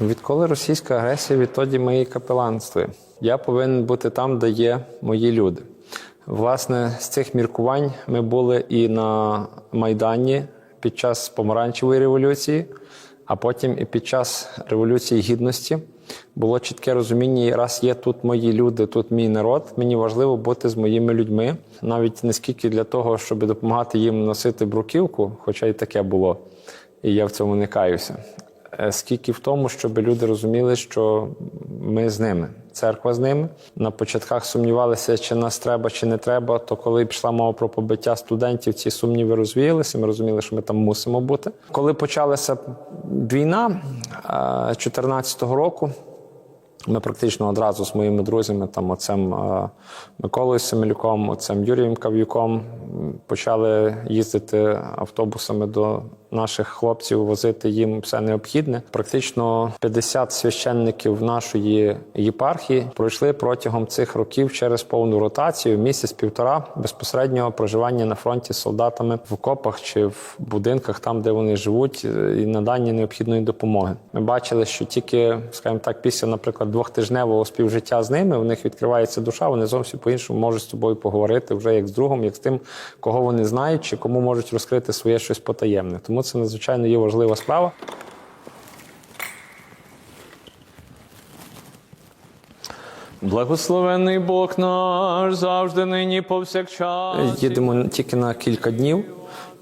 Відколи російська агресія, відтоді ми і. Я повинен бути там, де є мої люди. Власне, з цих міркувань ми були і на Майдані під час помаранчевої революції, а потім і під час Революції Гідності. Було чітке розуміння, раз є тут мої люди, тут мій народ. Мені важливо бути з моїми людьми, навіть не скільки для того, щоб допомагати їм носити бруківку, хоча й таке було, і я в цьому не каюся. Е, Скільки в тому, щоб люди розуміли, що ми з ними, церква з ними. На початках сумнівалися, чи нас треба, чи не треба. То коли пішла мова про побиття студентів, ці сумніви розвіялися. Ми розуміли, що ми там мусимо бути. Коли почалася війна 2014 року. Ми практично одразу з моїми друзями, там отцем е, Миколою Семелюком, отцем Юрієм Кав'юком, почали їздити автобусами до наших хлопців, возити їм все необхідне. Практично 50 священників нашої єпархії пройшли протягом цих років через повну ротацію місяць-півтора безпосереднього проживання на фронті з солдатами в окопах чи в будинках, там де вони живуть, е, і надання необхідної допомоги. Ми бачили, що тільки, скажімо так, після, наприклад, двохтижневого співжиття з ними у них відкривається душа, вони зовсім по-іншому можуть з тобою поговорити вже як з другом, як з тим, кого вони знають, чи кому можуть розкрити своє щось потаємне. Тому це надзвичайно є важлива справа. Благословений Бог наш завжди нині повсякчас. Їдемо тільки на кілька днів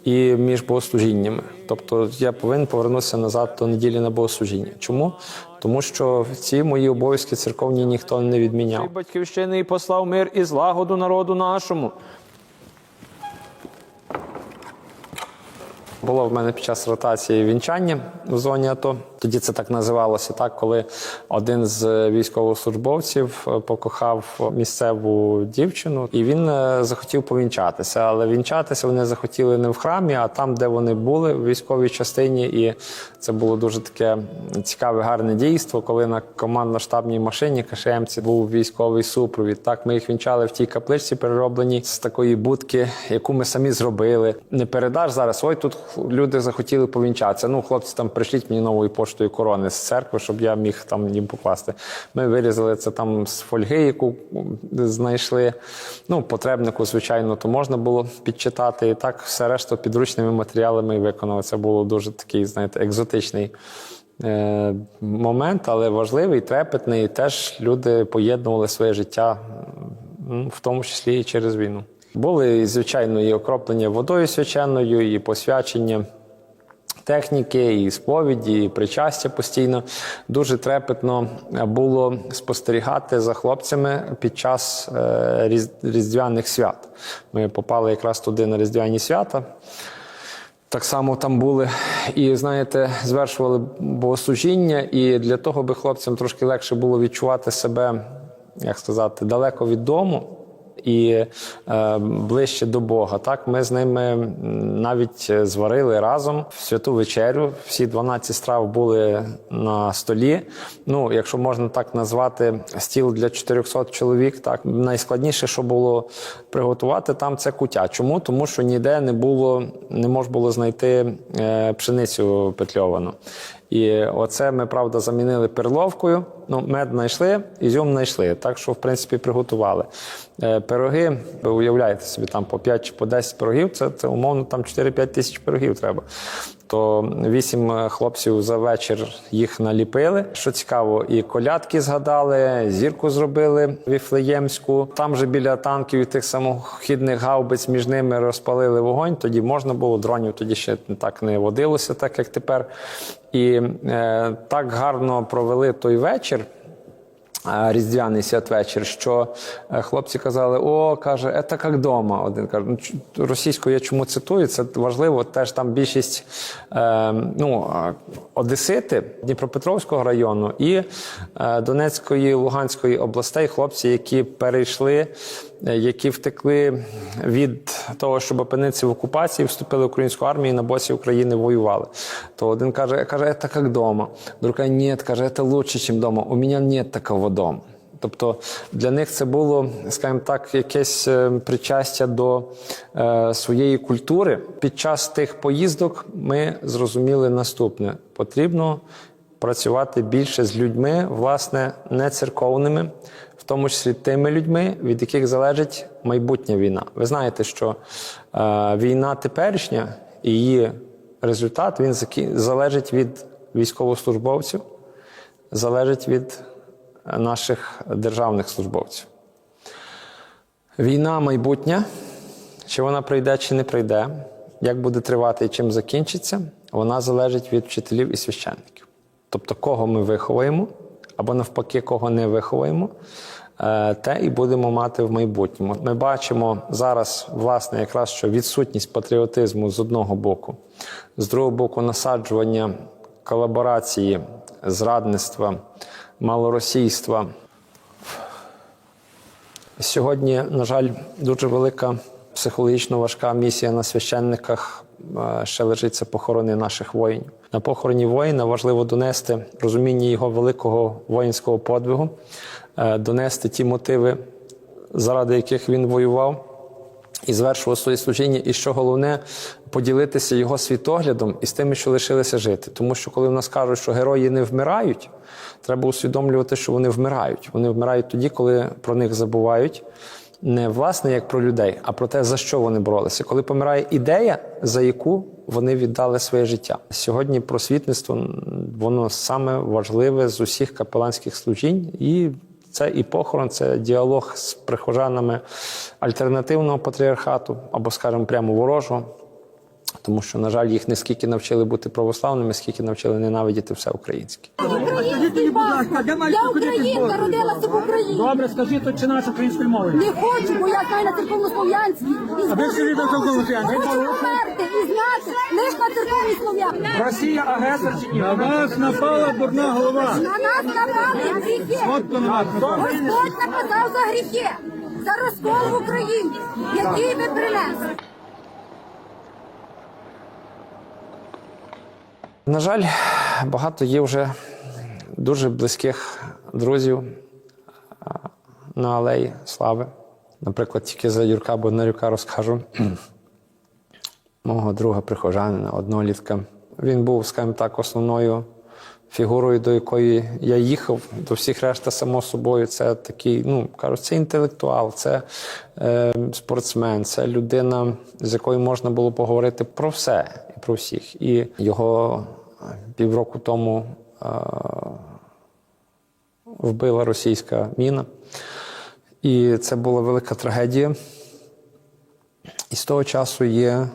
і між богослужіннями. Тобто я повинен повернутися назад до неділі на богослужіння. Чому? Тому що ці мої обов'язки церковні ніхто не відміняв. Батьківщини і послав мир і злагоду народу нашому. Було в мене під час ротації вінчання в зоні АТО. Тоді це так називалося, так коли один з військовослужбовців е, покохав місцеву дівчину, і він е, захотів повінчатися. Але вінчатися вони захотіли не в храмі, а там, де вони були в військовій частині. І це було дуже таке цікаве, гарне дійство, коли на командно-штабній машині КШМці був військовий супровід. Так ми їх вінчали в тій капличці, переробленій з такої будки, яку ми самі зробили. Не передаш зараз. Ой, тут люди захотіли повінчатися. Ну, хлопці, там пришліть мені новою поштою корони з церкви, щоб я міг там їм покласти. Ми вирізали це там з фольги, яку знайшли. Ну, потребнику, звичайно, то можна було підчитати. І так все решту підручними матеріалами виконали. Це було дуже такий, знаєте, екзотичний. е, Момент, але важливий, трепетний. Теж люди поєднували своє життя, в тому числі і через війну. Були, звичайно, і окроплення водою свяченою, і посвячення техніки, і сповіді, і причастя постійно. Дуже трепетно було спостерігати за хлопцями під час е, різдвяних свят. Ми попали якраз туди на різдвяні свята. Так само там були і, знаєте, звершували богослужіння, і для того, би хлопцям трошки легше було відчувати себе, як сказати, далеко від дому і е, ближче до Бога. Так, ми з ними навіть е, зварили разом в святу вечерю. Всі 12 страв були на столі. Ну, якщо можна так назвати, стіл для 400 чоловік. Так, найскладніше, що було приготувати там, це куття. Чому? Тому що ніде не було, не можна було знайти е, пшеницю петльовану. І оце ми, правда, замінили перловкою. Ну, мед знайшли, ізюм знайшли. Так що, в принципі, приготували. Е, Пироги, ви уявляєте собі, там по 5 чи по 10 пирогів, це, це умовно там 4-5 тисяч пирогів треба. То вісім е, хлопців за вечір їх наліпили. Що цікаво, і колядки згадали, зірку зробили віфлеємську. Там же біля танків і тих самохідних гаубиць між ними розпалили вогонь. Тоді можна було дронів, тоді ще так не водилося, так як тепер. І е, так гарно провели той вечір. Різдвяний святвечір, що е, хлопці казали: о, каже, це як вдома. Один каже, ну, російською я чому цитую, це важливо. Теж там більшість е, ну, одесити Дніпропетровського району і е, Донецької, Луганської областей, хлопці, які перейшли, які втекли від того, щоб опинитися в окупації, вступили в українську армію і на боці України воювали. То один каже, каже, це як вдома. Другий ні, каже, це лучше, ніж вдома. У мене немає такого дому. Тобто для них це було, скажімо так, якесь е, причастя до е, своєї культури. Під час тих поїздок ми зрозуміли наступне: потрібно працювати більше з людьми, власне, не церковними, тому числі тими людьми, від яких залежить майбутня війна. Ви знаєте, що е, війна теперішня і її результат він залежить від військовослужбовців, залежить від е, наших державних службовців. Війна майбутня, чи вона прийде, чи не прийде, як буде тривати і чим закінчиться, вона залежить від вчителів і священників. Тобто, кого ми виховуємо, або навпаки, кого не виховуємо, е, те і будемо мати в майбутньому. Ми бачимо зараз, власне, якраз що відсутність патріотизму з одного боку, з другого боку, насаджування колаборації, зрадництва, малоросійства. Сьогодні, на жаль, дуже велика психологічно важка місія на священниках. е, Ще лежить це похорони наших воїнів. На похороні воїна важливо донести розуміння його великого воїнського подвигу, е, донести ті мотиви, заради яких він воював і звершував своє служіння. І що головне, поділитися його світоглядом із тими, що лишилися жити. Тому що коли в нас кажуть, що герої не вмирають, треба усвідомлювати, що вони вмирають. Вони вмирають тоді, коли про них забувають. Не власне як про людей, а про те, за що вони боролися. Коли помирає ідея, за яку вони віддали своє життя. Сьогодні просвітництво воно саме важливе з усіх капеланських служінь, і це і похорон, це діалог з прихожанами альтернативного патріархату або, скажімо, прямо ворожого. Тому що, на жаль, їх не скільки навчили бути православними, скільки навчили ненавидіти все українське. Український паспорт. Я українка, родилася в Україні. Добре, скажіть тут чи наш українською мовою. Не хочу, бо я знаю на церковнослов'янській. І ви скажіть на церковнослов'янській. Хочу померти і знати лише на церковній слов'янській. Росія агресор чи ні? На вас напала дурна голова. На нас напали гріхи. От на вас напала. Господь наказав за гріхи, за розкол в Україні, який ви принесли. На жаль, багато є вже дуже близьких друзів на алеї слави. Наприклад, тільки за Юрка Боднарюка розкажу мого друга прихожанина, однолітка. Він був, скажімо так, основною фігурою, до якої я їхав, до всіх решта, само собою. Це такий, ну кажуть, це інтелектуал, це е, спортсмен, це людина, з якою можна було поговорити про все і про всіх. І його півроку тому вбила російська міна. І це була велика трагедія. І з того часу є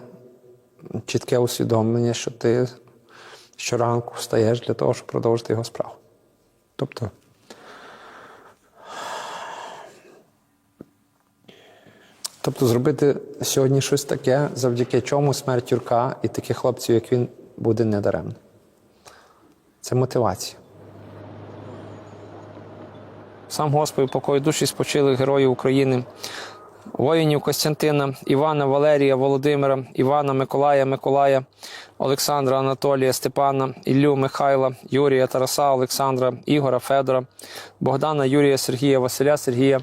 чітке усвідомлення, що ти щоранку встаєш для того, щоб продовжити його справу. Тобто. Тобто зробити сьогодні щось таке, завдяки чому смерть Юрка і таких хлопців, як він, буде недаремно. Це мотивація. Сам Господь покою душі спочили герої України, воїнів Костянтина, Івана, Валерія, Володимира, Івана, Миколая, Миколая, Олександра, Анатолія, Степана, Іллю, Михайла, Юрія, Тараса, Олександра, Ігора, Федора, Богдана, Юрія, Сергія, Василя, Сергія,